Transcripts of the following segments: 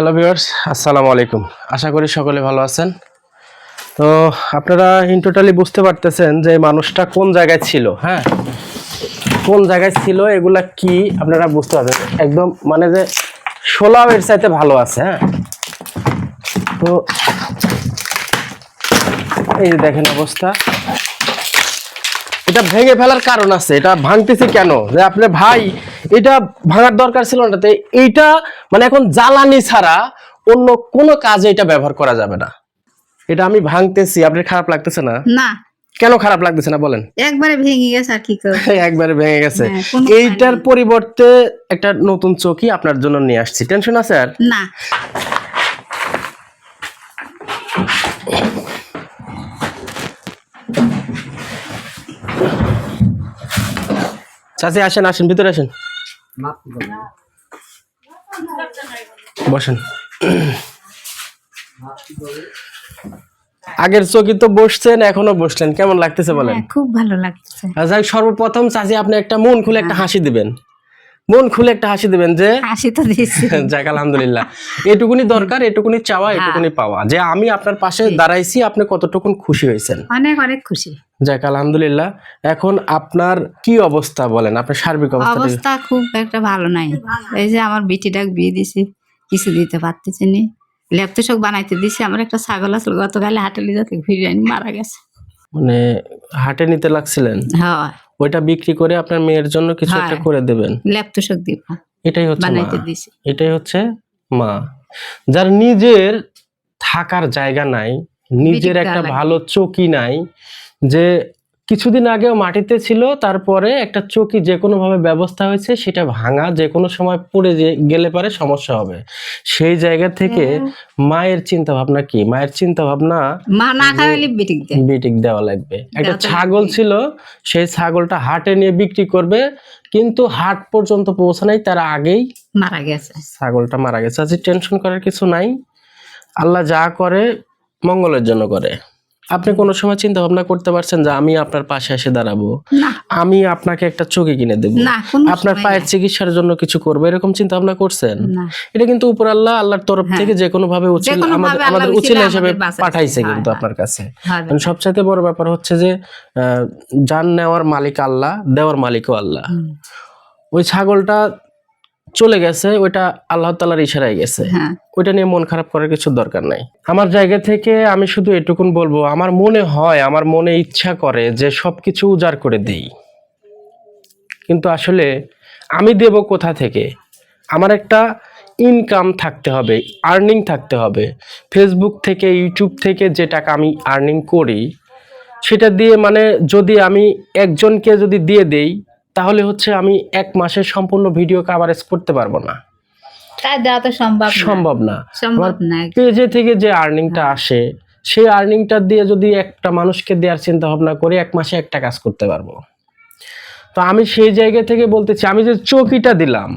Hello viewers আসসালামু আলাইকুম আশা করি সকলে ভালো আছেন। তো আপনারা ইন টোটালি বুঝতে পারতেছেন যে মানুষটা কোন জায়গায় ছিল হ্যাঁ? কোন জায়গায় ছিল, এগুলা কি আপনারা বুঝতে পারবেন। একদম মানে যে সোলাও এর চাইতে ভালো আছে হ্যাঁ? তো এই যে দেখেন অবস্থা। এটা ভেঙে ফেলার কারণ আছে। এটা ভাঙতেছে কেন? যে আপনার ভাই এটা ভাঙার দরকার ছিল না তো এইটা মানে এখন জ্বালানি ছাড়া অন্য কোনো কাজে এটা ব্যবহার করা যাবে না। এটা আমি ভাঙতেছি আপনার খারাপ লাগতেছে না? না। কেন খারাপ লাগতেছে না বলেন? একবারে ভেঙে গেছে আর কি করব। একবারে ভেঙে গেছে। হ্যাঁ, এইটার পরিবর্তে একটা নতুন চৌকি আপনার জন্য নিয়ে আসছি। টেনশন আছে আর? না। চাচি আসেন আসেন ভিতরে আসেন। বসেন। আগের চকি তো বসছেন এখনও বসলেন। কেমন লাগতেছে বলেন? হ্যাঁ, খুব ভালো লাগছে। যাই সর্বপ্রথম চাচি আপনি একটা মন খুলে একটা হাসি দিবেন। মন খুলে একটা হাসি দিবেন যে হাসি তো দিচ্ছি যাক আলহামদুলিল্লাহ। এটুকুনি দরকার এটুকুনি চাওয়া এটুকুনি পাওয়া। যে আমি আপনার পাশে দাঁড়াইছি আপনি কতটুকুন খুশি হয়েছেন? অনেক অনেক খুশি। যাক আলহামদুলিল্লাহ। এখন আপনার কি অবস্থা বলেন? আপনার সার্বিক অবস্থা অবস্থা খুব একটা ভালো নাই। এই যে আমার বিটিটাক বিয়ে দিছি কিছু দিতে পারতেছি নি। ল্যাপটপ বানাইতে দিছি আমার একটা ছাগল আসলো গতকালে হাটে লিয়ে যাতে ঘুরে মারা গেছে। মানে হাটে নিতে লাগছিলেন? হ্যাঁ। ওইটা বিক্রি করে আপনার মেয়ের জন্য কিছু একটা হ্যাঁ। করে দেবেন। ল্যাপটপ দিব। এটাই হচ্ছে মা। বানাইতে দিছি। এটাই হচ্ছে মা। যার নিজের থাকার জায়গা নাই নিজের একটা ভালো চকি নাই যে কিছুদিন আগেও মাটিতে ছিল তারপরে একটা চকি যে কোনো ভাবে ব্যবস্থা হয়েছে সেটা ভাঙা যে কোনো সময় পড়ে যে- গেলে পারে সমস্যা হবে। সেই জায়গা থেকে মায়ের চিন্তা ভাবনা কি? মায়ের চিন্তা ভাবনা মা না খাওয়ালে বিটিক দেওয়া লাগবে। একটা ছাগল ছিল সেই ছাগলটা হাটে নিয়ে বিক্রি করবে কিন্তু হাট পর্যন্ত পৌঁছানোই তার আগেই মারা গেছে। ছাগলটা মারা গেছে। আজ টেনশন করার কিছু নাই। আল্লাহ যা করে মঙ্গলের জন্য করে। আপনি কোনো সময় চিন্তা ভাবনা করতে পারছেন যে আমি আপনার পাশে এসে দাঁড়াবো? আমি আপনাকে একটা চোখে কিনে দেবো। আপনার পায়ের চিকিৎসার জন্য কিছু করব এরকম চিন্তা ভাবনা করছেন এটা কিন্তু উপর আল্লাহ আল্লাহর তরফ হ্যাঁ। থেকে যে কোনো ভাবে আমাদের উচিল উচিলা হিসেবে পাঠাইছে কিন্তু। আপনার কাছে। মানে সবচাইতে বড় ব্যাপার হচ্ছে যে আহ, যান নেওয়ার মালিক আল্লাহ দেওয়ার মালিকও আল্লাহ। ওই ছাগলটা চলে গেছে ওইটা আল্লাহ তালার ইশারায় গেছে। হ্যাঁ। ওইটা নিয়ে মন খারাপ করার কিছু দরকার নাই। আমার জায়গা থেকে আমি শুধু এটুকুন বলব আমার মনে হয় আমার মনে ইচ্ছা করে যে সবকিছু উজাড় করে দেই। কিন্তু আসলে আমি দেব কোথা থেকে? আমার একটা ইনকাম থাকতে হবে আর্নিং থাকতে হবে। ফেসবুক থেকে ইউটিউব থেকে যে টাকা আমি আর্নিং করি সেটা দিয়ে মানে যদি আমি একজনকে যদি দিয়ে দেই তাহলে হচ্ছে আমি এক মাসের সম্পূর্ণ ভিডিও কাভারেজ করতে পারব না। সম্ভব না। সম্ভব না। পেজে থেকে যে আর্নিংটা আসে সেই আর্নিংটা দিয়ে যদি একটা মানুষকে দেওয়ার চিন্তা ভাবনা করে এক মাসে একটা কাজ করতে পারব। তো আমি সেই জায়গা থেকে বলতেছি আমি যে চৌকিটা দিলাম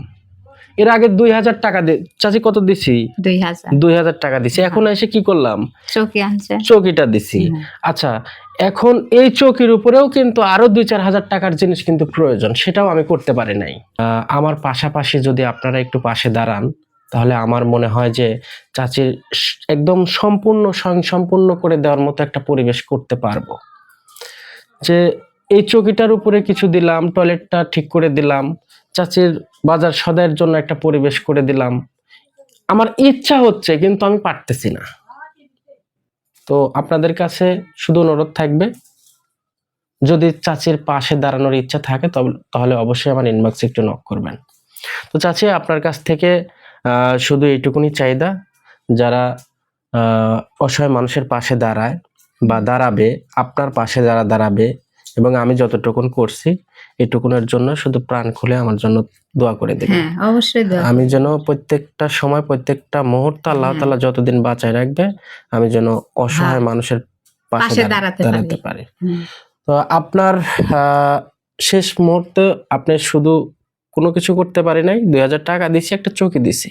এর আগে দুই হাজার টাকা চাচি কত দিছি? দুই হাজার। টাকা দিছি। এখন এসে কি করলাম? চৌকি আনছে। চৌকিটা দিছি। আচ্ছা এখন এই চৌকির উপরেও কিন্তু আরও দুই চার হাজার টাকার জিনিস কিন্তু প্রয়োজন সেটাও আমি করতে পারি নাই। আমার পাশাপাশি যদি আপনারা একটু পাশে দাঁড়ান তাহলে আমার মনে হয় যে চাচির একদম সম্পূর্ণ স্বয়ং সম্পূর্ণ করে দেওয়ার মতো একটা পরিবেশ করতে পারব। যে এই চৌকিটার উপরে কিছু দিলাম টয়লেটটা ঠিক করে দিলাম চাচির বাজার সদাইয়ের জন্য একটা পরিবেশ করে দিলাম। আমার ইচ্ছা হচ্ছে, কিন্তু আমি পারতেছি না। তো আপনাদের কাছে শুধু অনুরোধ থাকবে, যদি চাচির পাশে দাঁড়ানোর ইচ্ছা থাকে তাহলে অবশ্যই আমার ইনবক্সে একটু নক করবেন। তো চাচি, আপনার কাছ থেকে শুধু এইটুকুনি চাহিদা, যারা অসহায় মানুষের পাশে দাঁড়ায় বা দাঁড়াবে, আপনার পাশে যারা দাঁড়াবে এবং আমি যতটুকুন করছি এটুকুনের জন্য শুধু প্রাণ খুলে আমার জন্য দোয়া করে দেবেন। হ্যাঁ অবশ্যই আমি যেন প্রত্যেকটা সময় প্রত্যেকটা মুহূর্ত আল্লাহ। তাআলা যতদিন বাঁচায় রাখবে আমি যেন অসহায় হ্যাঁ। মানুষের পাশে দাঁড়াতে পারি। তো আপনার আহ, শেষ মুহূর্তে আপনি শুধু কোনো কিছু করতে পারি নাই দুই হাজার টাকা দিছি একটা চৌকি দিছি।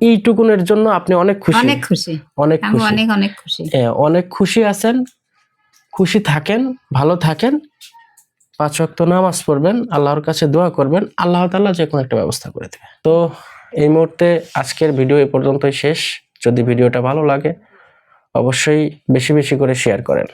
এইটুকুনের জন্য আপনি অনেক খুশি। অনেক খুশি। অনেক খুশি। অনেক অনেক খুশি। হ্যাঁ, অনেক খুশি আছেন খুশি থাকেন, ভালো থাকেন, পাঁচ রক্ত নামাজ পড়বেন, আল্লাহর কাছে দোয়া করবেন, আল্লাহ তাল্লাহ যে কোনো একটা ব্যবস্থা করে দেবে। তো এই মুহূর্তে আজকের ভিডিও এ পর্যন্তই শেষ। যদি ভিডিওটা ভালো লাগে, অবশ্যই বেশি বেশি করে শেয়ার করেন।